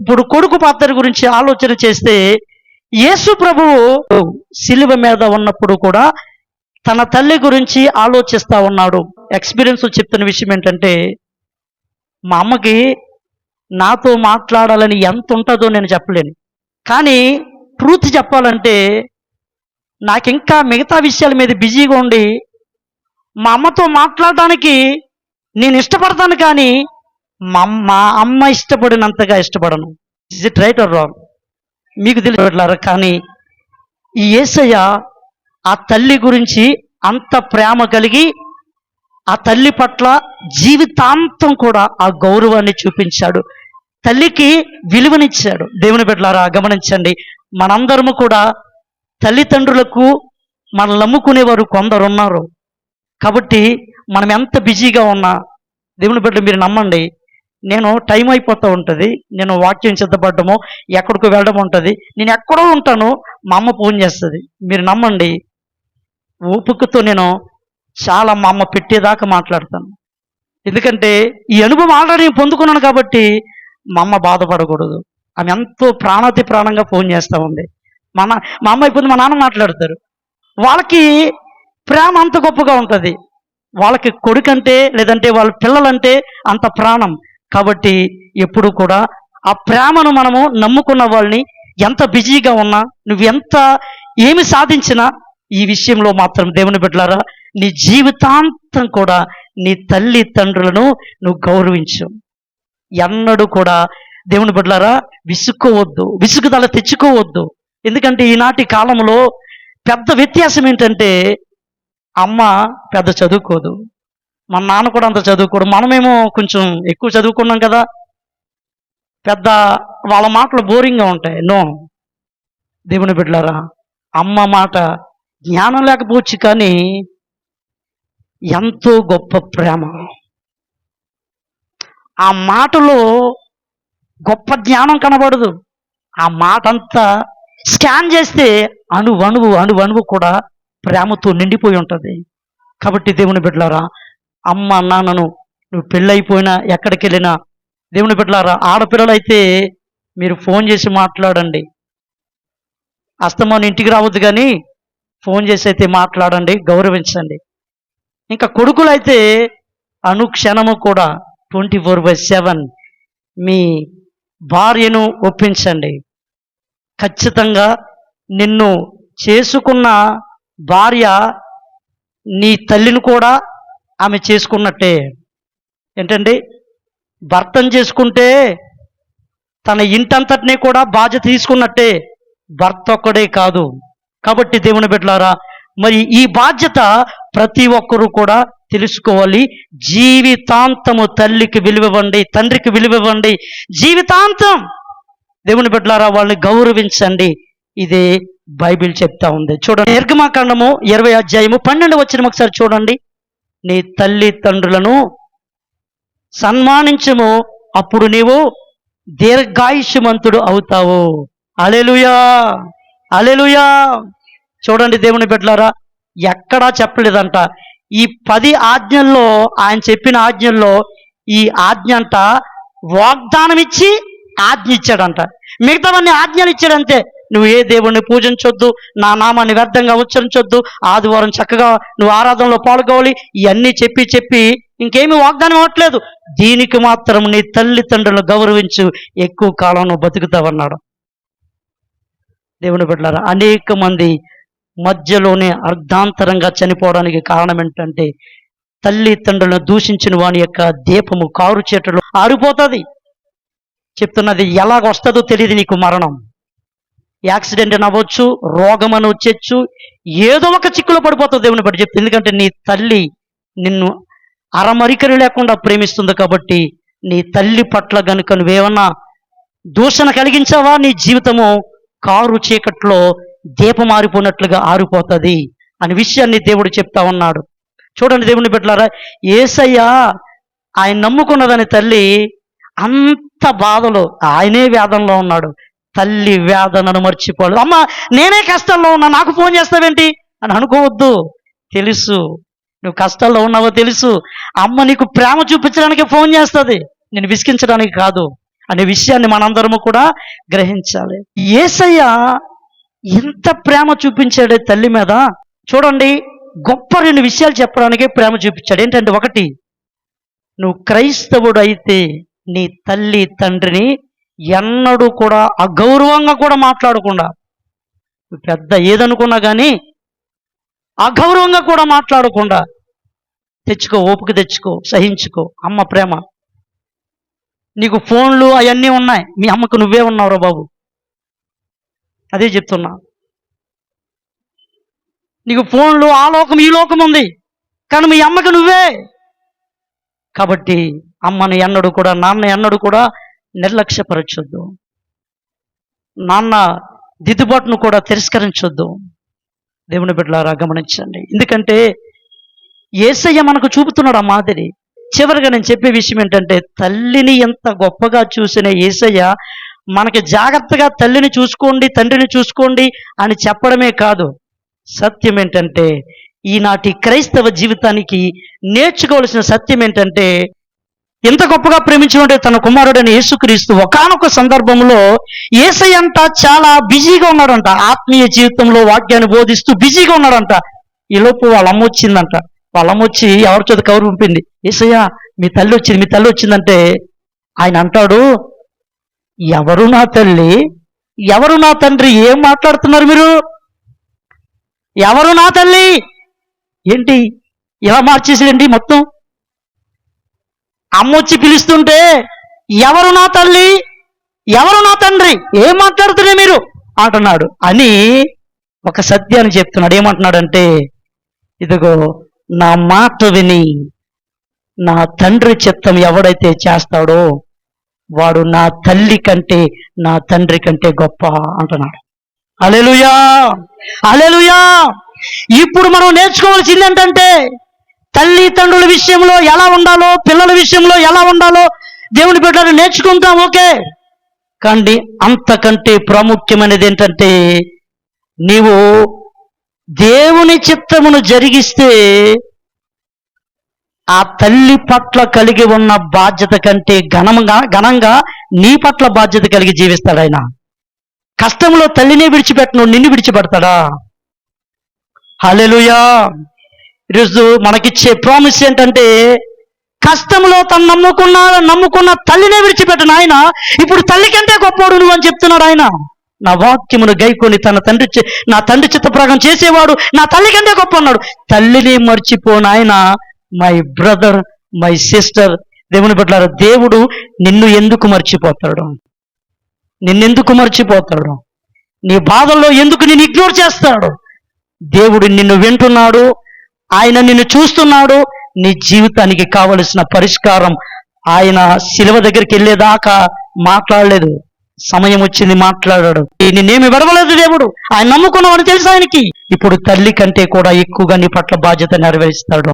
ఇప్పుడు కొడుకు పాత్ర గురించి ఆలోచన చేస్తే యేసు ప్రభువు శిలువ మీద ఉన్నప్పుడు కూడా తన తల్లి గురించి ఆలోచిస్తూ ఉన్నాడు. ఎక్స్పీరియన్స్ చెప్తున్న విషయం ఏంటంటే మా అమ్మకి నాతో మాట్లాడాలని ఎంత ఉంటుందో నేను చెప్పలేను. కానీ ట్రూత్ చెప్పాలంటే నాకు ఇంకా మిగతా విషయాల మీద బిజీగా ఉండి మా అమ్మతో మాట్లాడడానికి నేను ఇష్టపడతాను కానీ మా అమ్మ ఇష్టపడినంతగా ఇష్టపడను. Is it right or wrong మీకు తెలియట్లేరు కానీ ఈ యేసయ్య ఆ తల్లి గురించి అంత ప్రేమ కలిగి ఆ తల్లి పట్ల జీవితాంతం కూడా ఆ గౌరవాన్ని చూపించాడు. తల్లికి విలువనిచ్చాడు. దేవుని బిడ్డలారా గమనించండి. మనందరము కూడా తల్లిదండ్రులకు మనల్ని నమ్ముకునేవారు కొందరు ఉన్నారు కాబట్టి మనం ఎంత బిజీగా ఉన్నా దేవుని బిడ్డ మీరు నమ్మండి నేను టైం అయిపోతూ ఉంటుంది. నేను వాక్యం సిద్ధపడము ఎక్కడికి వెళ్ళడం ఉంటుంది. నేను ఎక్కడో ఉంటాను. మా అమ్మ ఫోన్ చేస్తుంది. మీరు నమ్మండి. ఓపికతో నేను చాలా మా అమ్మ పెట్టేదాకా మాట్లాడతాను. ఎందుకంటే ఈ అనుభవం ఆల్రెడీ నేను పొందుకున్నాను కాబట్టి మా అమ్మ బాధపడకూడదు. ఆమె ఎంతో ప్రాణాతి ప్రాణంగా ఫోన్ చేస్తూ ఉంది. మా నా మా అమ్మ అయిపోతే మా నాన్న మాట్లాడతారు. వాళ్ళకి ప్రేమ అంత గొప్పగా ఉంటుంది. వాళ్ళకి కొడుకంటే లేదంటే వాళ్ళ పిల్లలంటే అంత ప్రాణం. కాబట్టి ఎప్పుడు కూడా ఆ ప్రేమను మనము నమ్ముకున్న వాళ్ళని ఎంత బిజీగా ఉన్నా నువ్వు ఎంత ఏమి సాధించినా ఈ విషయంలో మాత్రం దేవుని బిడ్డలారా నీ జీవితాంతం కూడా నీ తల్లి తండ్రులను నువ్వు గౌరవించు. ఎన్నడూ కూడా దేవుని బిడ్డలారా విసుక్కోవద్దు. విసుగుదల తెచ్చుకోవద్దు. ఎందుకంటే ఈనాటి కాలంలో పెద్ద వ్యత్యాసం ఏంటంటే అమ్మ పెద్ద చదువుకోదు. మన నాన్న కూడా అంత చదువుకోడు. మనమేమో కొంచెం ఎక్కువ చదువుకున్నాం కదా. పెద్ద వాళ్ళ మాటలు బోరింగ్గా ఉంటాయి. నో. దేవుని బిడ్డలారా అమ్మ మాట జ్ఞానం లేకపోవచ్చు కానీ ఎంతో గొప్ప ప్రేమ. ఆ మాటలో గొప్ప జ్ఞానం కనబడదు. ఆ మాట అంతా స్కాన్ చేస్తే అణువణువు అణువు కూడా ప్రేమతో నిండిపోయి ఉంటుంది. కాబట్టి దేవుని బిడ్డలారా అమ్మ నాన్నను నువ్వు పెళ్ళైపోయినా ఎక్కడికి వెళ్ళినా దేవుని బిడ్డలారా ఆడపిల్లలైతే మీరు ఫోన్ చేసి మాట్లాడండి. అస్తమానం ఇంటికి రావద్దు కానీ ఫోన్ చేసి అయితే మాట్లాడండి గౌరవించండి. ఇంకా కొడుకులైతే అనుక్షణము కూడా ట్వంటీ ఫోర్ బై సెవెన్ మీ భార్యను ఒప్పించండి. ఖచ్చితంగా నిన్ను చేసుకున్న భార్య నీ తల్లిని కూడా ఆమె చేసుకున్నట్టే. ఏంటండి? భర్తను చేసుకుంటే తన ఇంటంతటినీ కూడా బాధ్యత తీసుకున్నట్టే. భర్త ఒక్కడే కాదు. కాబట్టి దేవుని బిడ్డలారా మరి ఈ బాధ్యత ప్రతి ఒక్కరూ కూడా తెలుసుకోవాలి. జీవితాంతము తల్లికి విలువివ్వండి తండ్రికి విలువివ్వండి జీవితాంతం దేవుని బిడ్డలారా వాళ్ళని గౌరవించండి. ఇదే బైబిల్ చెప్తా ఉంది. చూడండి నిర్గమాకాండము ఇరవై అధ్యాయము పన్నెండు వచ్చిన ఒకసారి చూడండి. నీ తల్లి తండ్రులను సన్మానించము. అప్పుడు నీవు దీర్ఘాయుష్యమంతుడు అవుతావు. అలెలుయా అలెలుయా చూడండి దేవుని బిడ్డలారా ఎక్కడా చెప్పలేదంట. ఈ పది ఆజ్ఞల్లో ఆయన చెప్పిన ఆజ్ఞల్లో ఈ ఆజ్ఞ అంట వాగ్దానం ఇచ్చి ఆజ్ఞ ఇచ్చాడంట. మిగతావన్నీ ఆజ్ఞలు ఇచ్చాడంతే. నువ్వు ఏ దేవుణ్ణి పూజించొద్దు నా నామాన్ని వ్యర్థంగా ఉచ్చరించొద్దు ఆదివారం చక్కగా నువ్వు ఆరాధనలో పాల్గొవాలి ఇవన్నీ చెప్పి చెప్పి ఇంకేమీ వాగ్దానం అవ్వట్లేదు. దీనికి మాత్రం నీ తల్లిదండ్రులను గౌరవించు ఎక్కువ కాలం నువ్వు బతుకుతావన్నాడు. దేవుని బిడ్డారా అనేక మంది మధ్యలోనే అర్ధాంతరంగా చనిపోవడానికి కారణం ఏంటంటే తల్లిదండ్రులను దూషించిన వాని యొక్క దీపము కారు చేటలో ఆరిపోతుంది. చెప్తున్నది ఎలాగొస్తుందో తెలియదు నీకు మరణం. యాక్సిడెంట్ అనవచ్చు రోగం అని వచ్చేచ్చు ఏదో ఒక చిక్కులో పడిపోతావు దేవుని బట్టి చెప్తుంది ఎందుకంటే నీ తల్లి నిన్ను అరమరికలు లేకుండా ప్రేమిస్తుంది కాబట్టి నీ తల్లి పట్ల గనుక నువ్వేమన్నా దూషణ కలిగించావా? నీ జీవితము కారు చీకట్లో దీపం ఆరిపోయినట్లుగా ఆరిపోతుంది అనే విషయాన్ని దేవుడు చెప్తా ఉన్నాడు. చూడండి దేవుని బిడ్డలారా ఏసయ్యా ఆయన నమ్ముకున్నదని తల్లి అంత బాధలో ఆయనే వేదంలో ఉన్నాడు. తల్లి వేదనను మర్చిపోలేదు. అమ్మ నేనే కష్టంలో ఉన్నా నాకు ఫోన్ చేస్తావేంటి? అని అనుకోవద్దు. తెలుసు. నువ్వు కష్టాల్లో ఉన్నావో తెలుసు. అమ్మ నీకు ప్రేమ చూపించడానికి ఫోన్ చేస్తుంది. నేను విసిగించడానికి కాదు. అనే విషయాన్ని మనందరము కూడా గ్రహించాలి. ఏసయ్య ఎంత ప్రేమ చూపించాడే తల్లి మీద చూడండి గొప్ప రెండు విషయాలు చెప్పడానికే ప్రేమ చూపించాడు. ఏంటంటే ఒకటి నువ్వు క్రైస్తవుడు అయితే నీ తల్లి తండ్రిని ఎన్నడూ కూడా అగౌరవంగా కూడా మాట్లాడకుండా నువ్వు పెద్ద ఏదనుకున్నా కానీ అగౌరవంగా కూడా మాట్లాడకుండా తెచ్చుకో ఓపిక తెచ్చుకో సహించుకో అమ్మ ప్రేమ. నీకు ఫోన్లు అవన్నీ ఉన్నాయి మీ అమ్మకు నువ్వే ఉన్నావురా బాబు. అదే చెప్తున్నా. నీకు ఫోన్లు ఆ లోకం ఈ లోకం ఉంది కానీ మీ అమ్మకు నువ్వే. కాబట్టి అమ్మని ఎన్నడు కూడా నాన్న ఎన్నడు కూడా నిర్లక్ష్యపరచొద్దు. నాన్న దిద్దుబాటును కూడా తిరస్కరించొద్దు. దేవుని బిడ్డలారా గమనించండి. ఎందుకంటే ఏసయ్య మనకు చూపుతున్నాడు ఆ మాదిరి. చివరిగా నేను చెప్పే విషయం ఏంటంటే తల్లిని ఎంత గొప్పగా చూసిన ఏసయ్య మనకి జాగ్రత్తగా తల్లిని చూసుకోండి తండ్రిని చూసుకోండి అని చెప్పడమే కాదు. సత్యం ఏంటంటే ఈనాటి క్రైస్తవ జీవితానికి నేర్చుకోవాల్సిన సత్యం ఏంటంటే ఇంత గొప్పగా ప్రేమించినటువంటి తన కుమారుడైన యేసుక్రీస్తు ఒకానొక సందర్భంలో ఏసై చాలా బిజీగా ఉన్నాడంట. ఆత్మీయ జీవితంలో వాక్యాన్ని బోధిస్తూ బిజీగా ఉన్నాడంట. ఈ లోపు వాళ్ళ అమ్మ వచ్చిందంట. వాళ్ళ అమ్మ వచ్చి ఎవరి చేత కవరు పంపింది? ఏసయ్య మీ తల్లి వచ్చింది మీ తల్లి వచ్చిందంటే ఆయన అంటాడు ఎవరు నా తల్లి? ఎవరు నా తండ్రి? ఏం మాట్లాడుతున్నారు మీరు? ఎవరు నా తల్లి? ఏంటి? ఇలా మార్చేసేయండి మొత్తం. అమ్మొచ్చి పిలుస్తుంటే ఎవరు నా తల్లి? ఎవరు నా తండ్రి? ఏం మాట్లాడుతున్నా మీరు? అంటున్నాడు. అని ఒక సత్యాన్ని చెప్తున్నాడు. ఏమంటున్నాడంటే ఇదిగో నా మాట విని నా తండ్రి చిత్తం ఎవడైతే చేస్తాడో వాడు నా తల్లి కంటే నా తండ్రి కంటే గొప్ప అంటున్నాడు. అలెలుయా అలెలుయా ఇప్పుడు మనం నేర్చుకోవాల్సింది ఏంటంటే తల్లిదండ్రుల విషయంలో ఎలా ఉండాలో పిల్లల విషయంలో ఎలా ఉండాలో దేవుని బిడ్డలు నేర్చుకుంటాం ఓకే? కానీ అంతకంటే ప్రాముఖ్యమైనది ఏంటంటే నీవు దేవుని చిత్తమును జరిగిస్తే ఆ తల్లి పట్ల కలిగి ఉన్న బాధ్యత కంటే ఘనంగా ఘనంగా నీ పట్ల బాధ్యత కలిగి జీవిస్తాడు ఆయన. కష్టంలో తల్లిని విడిచిపెట్టను నిన్ను విడిచిపెడతాడా? హలెలుయా ఈరోజు మనకిచ్చే ప్రామిస్ ఏంటంటే కష్టంలో తను నమ్ముకున్న నమ్ముకున్న తల్లినే విడిచిపెట్టను ఆయన ఇప్పుడు తల్లి కంటే గొప్పవాడు నువ్వు అని చెప్తున్నాడు ఆయన. నా వాక్యమును గైకొని తన తండ్రి చి- నా తండ్రి చిత్తప్రకారం చేసేవాడు నా తల్లి కంటే గొప్ప అన్నాడు తల్లిని మర్చిపోను ఆయన మై బ్రదర్ మై సిస్టర్ దేవుని బిడ్డలారా దేవుడు నిన్ను ఎందుకు మర్చిపోతాడు? నిన్నెందుకు మర్చిపోతాడు? నీ బాధల్లో ఎందుకు నిన్ను ఇగ్నోర్ చేస్తాడు? దేవుడు నిన్ను వింటున్నాడు ఆయన నిన్ను చూస్తున్నాడు. నీ జీవితానికి కావలసిన పరిష్కారం ఆయన శిలువ దగ్గరికి వెళ్ళేదాకా మాట్లాడలేదు. సమయం వచ్చింది మాట్లాడాడు. ఈ నిన్నేమి విడవలేదు దేవుడు. ఆయన నమ్ముకున్నావని తెలుసు ఆయనకి. ఇప్పుడు తల్లి కంటే కూడా ఎక్కువగా నీ పట్ల బాధ్యత నెరవేరుస్తాడు.